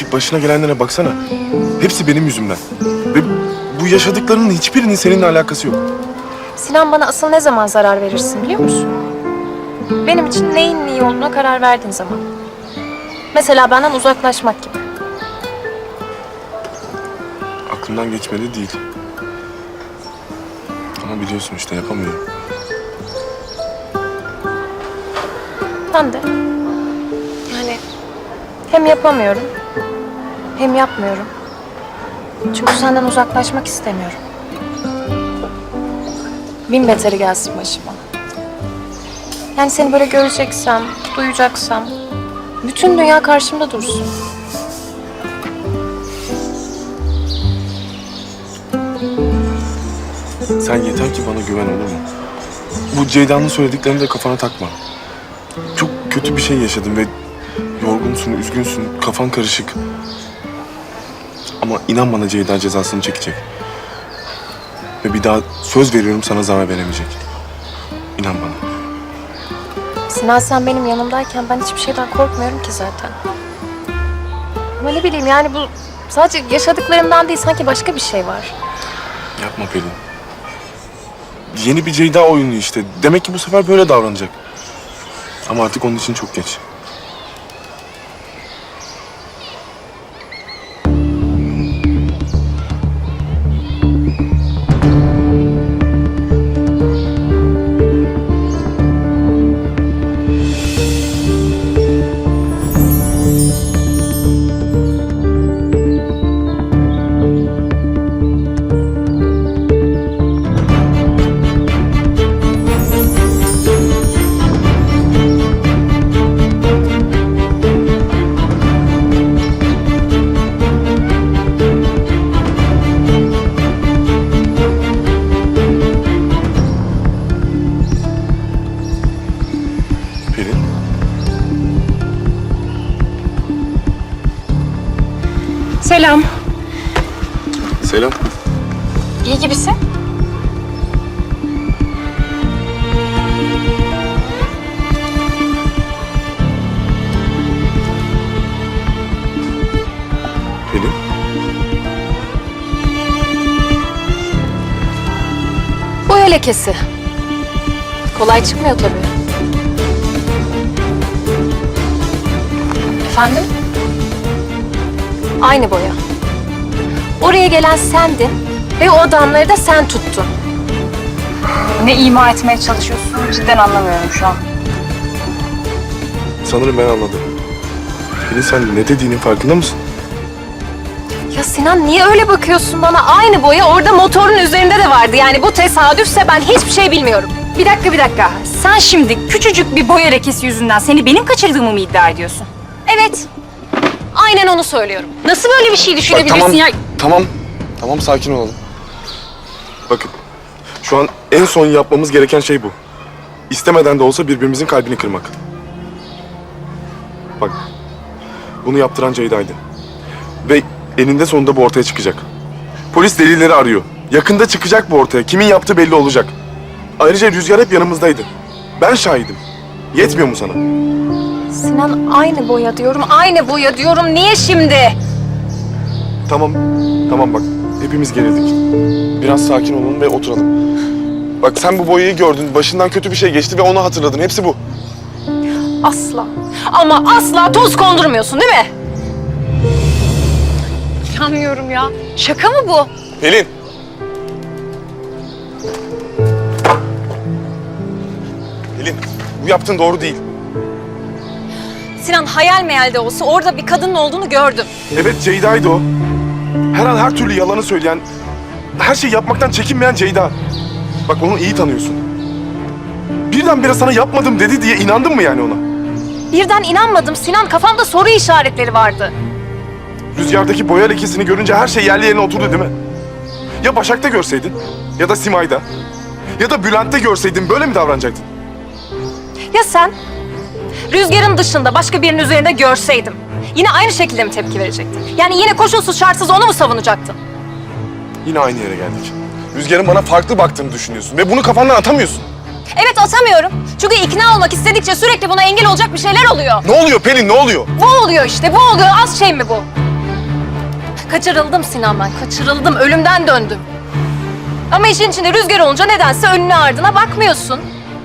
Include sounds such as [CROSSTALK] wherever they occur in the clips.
bir başına gelenlere baksana. Hepsi benim yüzümden. Ve bu yaşadıklarının hiçbirinin seninle alakası yok. Sinan bana asıl ne zaman zarar verirsin biliyor musun? Benim için neyin iyi olduğuna karar verdiğin zaman. Mesela benden uzaklaşmak gibi. Aklımdan geçmedi değil. Ama biliyorsun işte yapamıyorum. Ben de. Yani hem yapamıyorum hem yapmıyorum. Çünkü senden uzaklaşmak istemiyorum. Bin beteri gelsin başıma. Yani seni böyle göreceksem, duyacaksam bütün dünya karşımda dursun. Sen yeter ki bana güven olur mu? Bu Ceyda'nın söylediklerini de kafana takma. Çok kötü bir şey yaşadın ve yorgunsun, üzgünsün, kafan karışık. Ama inan bana Ceyda cezasını çekecek. Ve bir daha söz veriyorum sana zarar veremeyecek. İnan bana. Sinan sen benim yanımdayken ben hiçbir şeyden korkmuyorum ki zaten. Ama ne bileyim yani bu sadece yaşadıklarımdan değil sanki başka bir şey var. Yapma Pelin. Yeni bir Ceyda oyunu işte. Demek ki bu sefer böyle davranacak. Ama artık onun için çok geç. Pelin. Selam. Selam. İyi gibisin. Pelin. Boya lekesi. Kolay çıkmıyor tabii. Efendim? Aynı boya. Oraya gelen sendin ve o adamları da sen tuttun. Ne ima etmeye çalışıyorsun? Cidden anlamıyorum şu an. Sanırım ben anladım. Pelin sen ne dediğinin farkında mısın? Ya Sinan niye öyle bakıyorsun bana? Aynı boya orada motorun üzerinde de vardı. Yani bu tesadüfse ben hiçbir şey bilmiyorum. Bir dakika bir dakika. Sen şimdi küçücük bir boya lekesi yüzünden seni benim kaçırdığımı mı iddia ediyorsun? Evet. Aynen onu söylüyorum. Nasıl böyle bir şey Bak, düşünebilirsin tamam, ya? tamam, tamam sakin olalım. Bakın, şu an en son yapmamız gereken şey bu. İstemeden de olsa birbirimizin kalbini kırmak. Bak, bunu yaptıran Ceyda'ydı. Ve eninde sonunda bu ortaya çıkacak. Polis delilleri arıyor. Yakında çıkacak bu ortaya. Kimin yaptığı belli olacak. Ayrıca Rüzgar hep yanımızdaydı. Ben şahidim. Yetmiyor mu sana? Sinan aynı boya diyorum. Aynı boya diyorum. Niye şimdi? Tamam, tamam bak. Hepimiz gerildik. Biraz sakin olun ve oturalım. Bak sen bu boyayı gördün, başından kötü bir şey geçti ve onu hatırladın. Hepsi bu. Asla. Ama asla toz kondurmuyorsun değil mi? İnanmıyorum ya. Şaka mı bu? Pelin! Pelin, bu yaptığın doğru değil. Sinan hayal meyal de olsa orada bir kadının olduğunu gördüm. Evet Ceyda'ydı o. Her an her türlü yalanı söyleyen, her şeyi yapmaktan çekinmeyen Ceyda. Bak onu iyi tanıyorsun. Birdenbire sana yapmadım dedi diye inandın mı yani ona? Birden inanmadım Sinan. Kafamda soru işaretleri vardı. Rüzgardaki boya lekesini görünce her şey yerli yerine oturdu değil mi? Ya Başak'ta görseydin ya da Simay'da ya da Bülent'te görseydin böyle mi davranacaktın? Ya sen? Rüzgarın dışında başka birinin üzerinde görseydim. Yine aynı şekilde mi tepki verecektin? Yani yine koşulsuz şartsız onu mu savunacaktın? Yine aynı yere geldik. Rüzgar'ın bana farklı baktığını düşünüyorsun ve bunu kafandan atamıyorsun. Evet atamıyorum. Çünkü ikna olmak istedikçe sürekli buna engel olacak bir şeyler oluyor. Ne oluyor Pelin ne oluyor? Bu oluyor işte, bu oluyor. Az şey mi bu? Kaçırıldım Sinan ben. Kaçırıldım. Ölümden döndüm. Ama işin içinde rüzgar olunca nedense önüne ardına bakmıyorsun.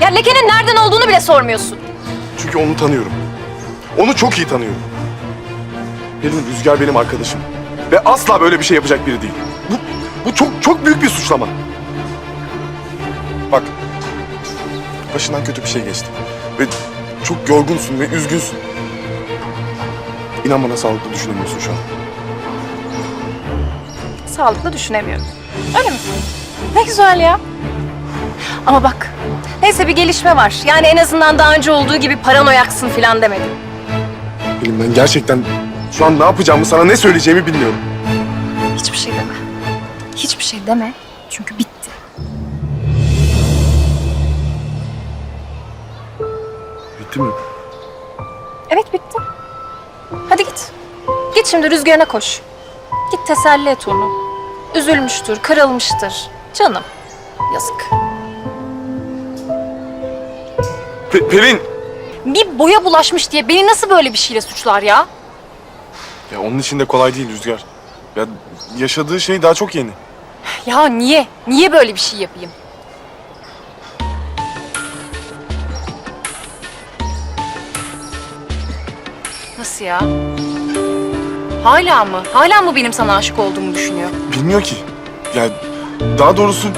Ya lekenin nereden olduğunu bile sormuyorsun. Çünkü onu tanıyorum. Onu çok iyi tanıyorum. Pelin Rüzgar benim arkadaşım. Ve asla böyle bir şey yapacak biri değil. Bu, bu çok çok büyük bir suçlama. Bak, başından kötü bir şey geçti. Ve çok yorgunsun ve üzgünsün. İnan bana sağlıklı düşünemiyorsun şu an. Sağlıklı düşünemiyorum. Öyle mi? Ne güzel ya. Ama bak, neyse bir gelişme var. Yani en azından daha önce olduğu gibi paranoyaksın falan demedim. Pelin ben gerçekten şu an ne yapacağımı, sana ne söyleyeceğimi bilmiyorum. Hiçbir şey deme. Hiçbir şey deme. Çünkü bitti. Bitti mi? Evet bitti. Hadi git. Git şimdi rüzgarına koş. Git teselli et onu. Üzülmüştür, kırılmıştır. Canım. Yazık. Pe- Pelin! Bir boya bulaşmış diye beni nasıl böyle bir şeyle suçlar ya? Ya onun için de kolay değil Rüzgar. Ya yaşadığı şey daha çok yeni. Ya niye? Niye böyle bir şey yapayım? Nasıl ya? Hala mı? Hala mı benim sana aşık olduğumu düşünüyor? Bilmiyor ki. Ya daha doğrusu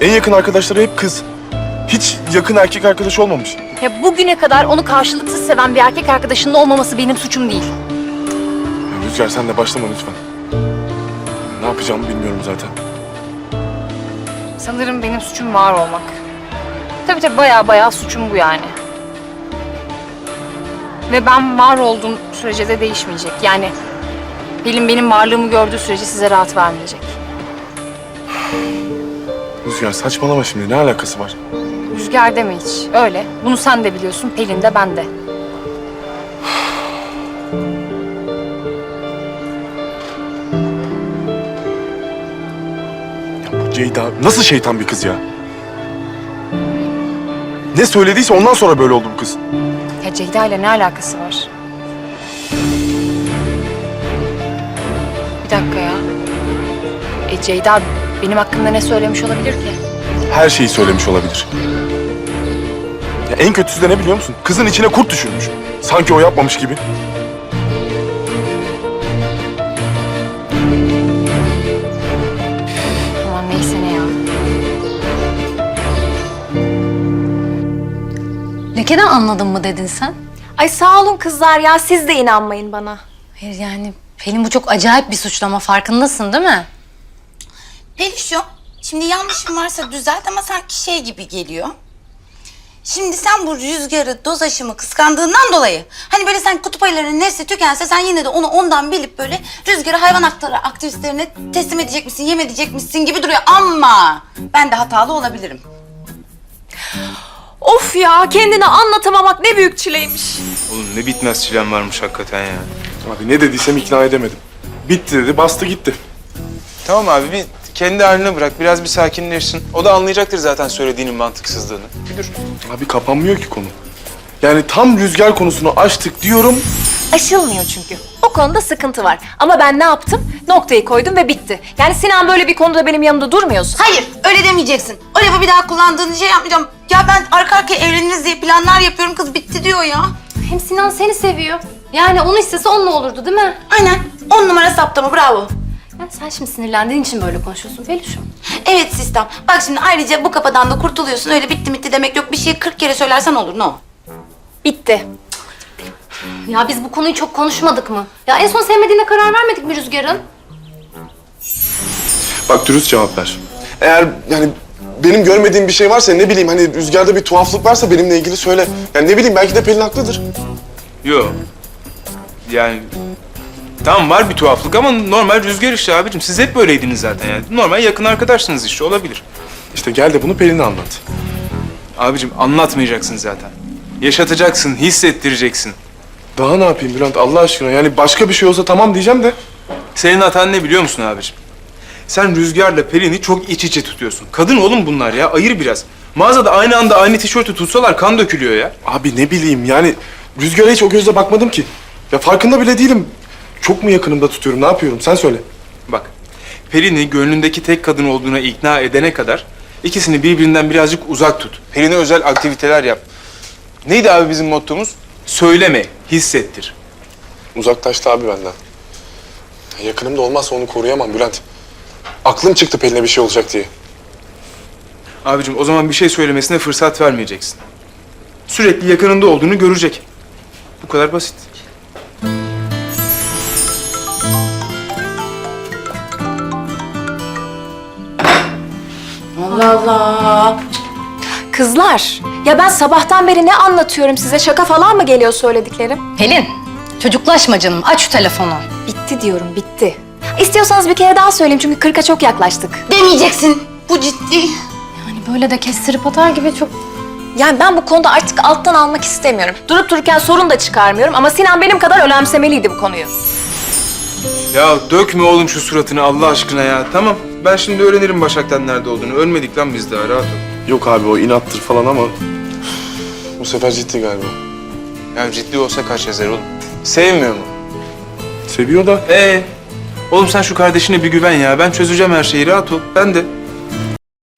en yakın arkadaşları hep kız. Hiç yakın erkek arkadaş olmamış. Ya bugüne kadar onu karşılıksız seven bir erkek arkadaşının olmaması benim suçum değil. Ya Rüzgar sen de başlama lütfen. Ne yapacağımı bilmiyorum zaten. Sanırım benim suçum var olmak. Tabii tabii bayağı bayağı suçum bu yani. Ve ben var olduğum sürece de değişmeyecek. Yani Pelin benim varlığımı gördüğü sürece size rahat vermeyecek. Rüzgar saçmalama şimdi ne alakası var? Rüzgar deme hiç. Öyle. Bunu sen de biliyorsun. Pelin de ben de. Ya bu Ceyda nasıl şeytan bir kız ya? Ne söylediyse ondan sonra böyle oldu bu kız. Ya Ceyda ile ne alakası var? Bir dakika ya. E Ceyda benim hakkımda ne söylemiş olabilir ki? Her şeyi söylemiş olabilir. Ya en kötüsü de ne biliyor musun? Kızın içine kurt düşürmüş. Sanki o yapmamış gibi. Aman neyse ne ya. Lekeden anladın mı dedin sen? Ay sağ olun kızlar ya. Siz de inanmayın bana. Hayır yani Pelin bu çok acayip bir suçlama farkındasın değil mi? Peluşum, şimdi yanlışım varsa düzelt ama sanki şey gibi geliyor. Şimdi sen bu rüzgarı, doz aşımı kıskandığından dolayı... ...hani böyle sen kutup ayılarının nesli tükense sen yine de onu ondan bilip böyle... ...rüzgarı hayvan hakları aktivistlerine teslim edecek misin, yem edecek misin gibi duruyor. Ama ben de hatalı olabilirim. Of ya kendini anlatamamak ne büyük çileymiş. Oğlum ne bitmez çilem varmış hakikaten ya. Abi ne dediysem ikna edemedim. Bitti dedi, bastı gitti. Tamam abi bir kendi haline bırak. Biraz bir sakinleşsin. O da anlayacaktır zaten söylediğinin mantıksızlığını. Bir dur. Abi kapanmıyor ki konu. Yani tam rüzgar konusunu açtık diyorum. Aşılmıyor çünkü. O konuda sıkıntı var. Ama ben ne yaptım? Noktayı koydum ve bitti. Yani Sinan böyle bir konuda benim yanımda durmuyorsa... Hayır, öyle demeyeceksin. O lafı bir daha kullandığın şey yapmayacağım. Ya ben arka arkaya evleniriz diye planlar yapıyorum. Kız bitti diyor ya. Hem Sinan seni seviyor. Yani onu istese onunla olurdu değil mi? Aynen. On numara saptama, bravo. Yani sen şimdi sinirlendiğin için böyle konuşuyorsun Peluş'um. Evet sistem. Bak şimdi ayrıca bu kafadan da kurtuluyorsun. Öyle bitti bitti demek yok. Bir şeyi 40 kere söylersen olur. No. Bitti. Ya biz bu konuyu çok konuşmadık mı? Ya en son sevmediğine karar vermedik mi Rüzgar'ın? Bak dürüst cevap ver. Eğer yani benim görmediğim bir şey varsa ne bileyim hani rüzgarda bir tuhaflık varsa benimle ilgili söyle. Yani ne bileyim belki de Pelin haklıdır. Yo. Yani tamam var bir tuhaflık ama normal rüzgar işte abicim. Siz hep böyleydiniz zaten yani. Normal yakın arkadaşsınız işte olabilir. İşte gel de bunu Pelin'e anlat. Abicim anlatmayacaksın zaten. Yaşatacaksın, hissettireceksin. Daha ne yapayım Bülent Allah aşkına? Yani başka bir şey olsa tamam diyeceğim de. Senin hatan ne biliyor musun abicim? Sen Rüzgar'la Pelin'i çok iç içe tutuyorsun. Kadın oğlum bunlar ya, ayır biraz. Mağazada aynı anda aynı tişörtü tutsalar kan dökülüyor ya. Abi ne bileyim yani rüzgara hiç o gözle bakmadım ki. Ya farkında bile değilim. Çok mu yakınımda tutuyorum? Ne yapıyorum? Sen söyle. Bak, Pelin'i gönlündeki tek kadın olduğuna ikna edene kadar ikisini birbirinden birazcık uzak tut. Pelin'e özel aktiviteler yap. Neydi abi bizim mottomuz? Söyleme, hissettir. Uzaklaştı abi benden. Yakınımda olmazsa onu koruyamam Bülent. Aklım çıktı Pelin'e bir şey olacak diye. Abicim o zaman bir şey söylemesine fırsat vermeyeceksin. Sürekli yakınında olduğunu görecek. Bu kadar basit. Allah Allah. Kızlar, ya ben sabahtan beri ne anlatıyorum size? Şaka falan mı geliyor söylediklerim? Pelin, çocuklaşma canım. Aç şu telefonu. Bitti diyorum, bitti. İstiyorsanız bir kere daha söyleyeyim çünkü kırka çok yaklaştık. Demeyeceksin. Bu ciddi. Hani böyle de kestirip atar gibi çok... Yani ben bu konuda artık alttan almak istemiyorum. Durup dururken sorun da çıkarmıyorum ama Sinan benim kadar önemsemeliydi bu konuyu. Ya dökme oğlum şu suratını Allah aşkına ya. Tamam ben şimdi öğrenirim Başak'tan nerede olduğunu. Ölmedik lan biz daha rahat ol. Yok abi o inattır falan ama... [SIGHS] Bu sefer ciddi galiba. Ya ciddi olsa kaç yazar oğlum. Sevmiyor mu? Seviyor da. Ee, oğlum sen şu kardeşine bir güven ya. Ben çözeceğim her şeyi rahat ol. Ben de.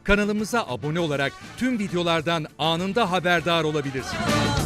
Kanalımıza abone olarak tüm videolardan anında haberdar olabilirsiniz.